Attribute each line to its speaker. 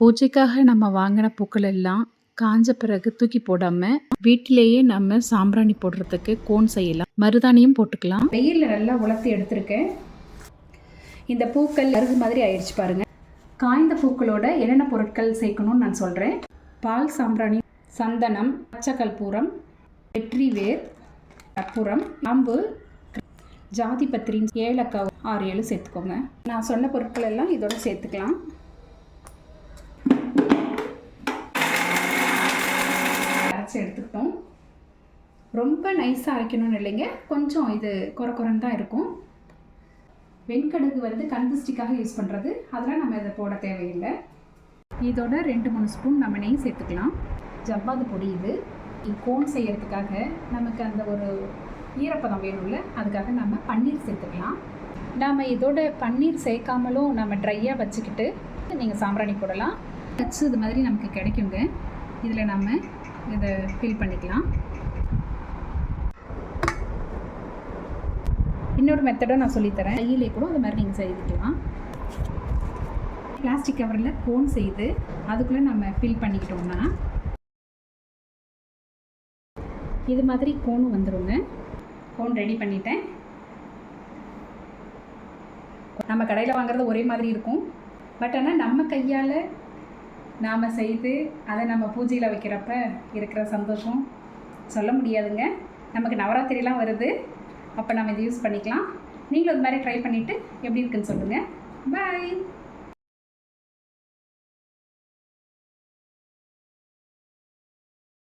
Speaker 1: பூஜைக்காக நம்ம வாங்கின பூக்கள் எல்லாம் காஞ்ச பிறகு தூக்கி போடாம வீட்டிலேயே நம்ம சாம்பிராணி போடுறதுக்கு கோன் செய்யலாம். மருதாணியும் போட்டுக்கலாம்.
Speaker 2: வெயிலில் நல்லா உலர்த்தி எடுத்திருக்கேன். இந்த பூக்கள் அருகு மாதிரி ஆயிடுச்சு பாருங்க. காய்ந்த பூக்களோட என்னென்ன பொருட்கள் சேர்க்கணும்னு நான் சொல்கிறேன் பால் சாம்பிராணி சந்தனம் பச்சை கற்பூரம் வெற்றி வேர் கற்பூரம் அம்பு ஜாதி பத்திரின் ஏலக்காய் ஆறு ஏழு சேர்த்துக்கோங்க. நான் சொன்ன பொருட்கள் எல்லாம் இதோட சேர்த்துக்கலாம். அரைச்சி எடுத்துக்கிட்டோம். ரொம்ப நைஸாக அரைக்கணும்னு இல்லைங்க. கொஞ்சம் இது குறை குறைன்னு தான் இருக்கும். வெண்கடுகு வந்து கந்திஸ்டிக்காக யூஸ் பண்ணுறது அதெல்லாம் நம்ம இதை போட தேவையில்லை. இதோட ரெண்டு மூணு ஸ்பூன் நம்ம நெய் சேர்த்துக்கலாம். ஜவ்வாது பொடி இது. கோன் செய்கிறதுக்காக நமக்கு அந்த ஒரு ஈரப்பதம் வேணும்ல அதுக்காக நம்ம பன்னீர் சேர்த்துக்கலாம். நாம் இதோட பன்னீர் சேர்க்காமலும் நம்ம ட்ரையாக வச்சுக்கிட்டு நீங்கள் சாம்பிராணி போடலாம். வச்சு இது மாதிரி நமக்கு கிடைக்குங்க. இதில் நம்ம இதை ஃபில் பண்ணிக்கலாம். இன்னொரு மெத்தடை நான் சொல்லித்தரேன். கையிலே கூட அது மாதிரி நீங்கள் செய்துக்கலாம் பிளாஸ்டிக் கவரில் கோன் செய்து அதுக்குள்ளே நம்ம ஃபில் பண்ணிக்கிட்டோம்னா இது மாதிரி கோனும் வந்துடுங்க கோன் ரெடி பண்ணிட்டேன். நம்ம கடையில் வாங்குறது ஒரே மாதிரி இருக்கும். பட் ஆனால் நம்ம கையால் நாம் செய்து அதை நம்ம பூஜையில் வைக்கிறப்ப இருக்கிற சந்தோஷம் சொல்ல முடியாதுங்க. நமக்கு நவராத்திரிலாம் வருது. அப்போ நம்ம இதை யூஸ் பண்ணிக்கலாம். நீங்களும் இது மாதிரி ட்ரை பண்ணிவிட்டு எப்படி இருக்குன்னு சொல்லுங்கள் பாய்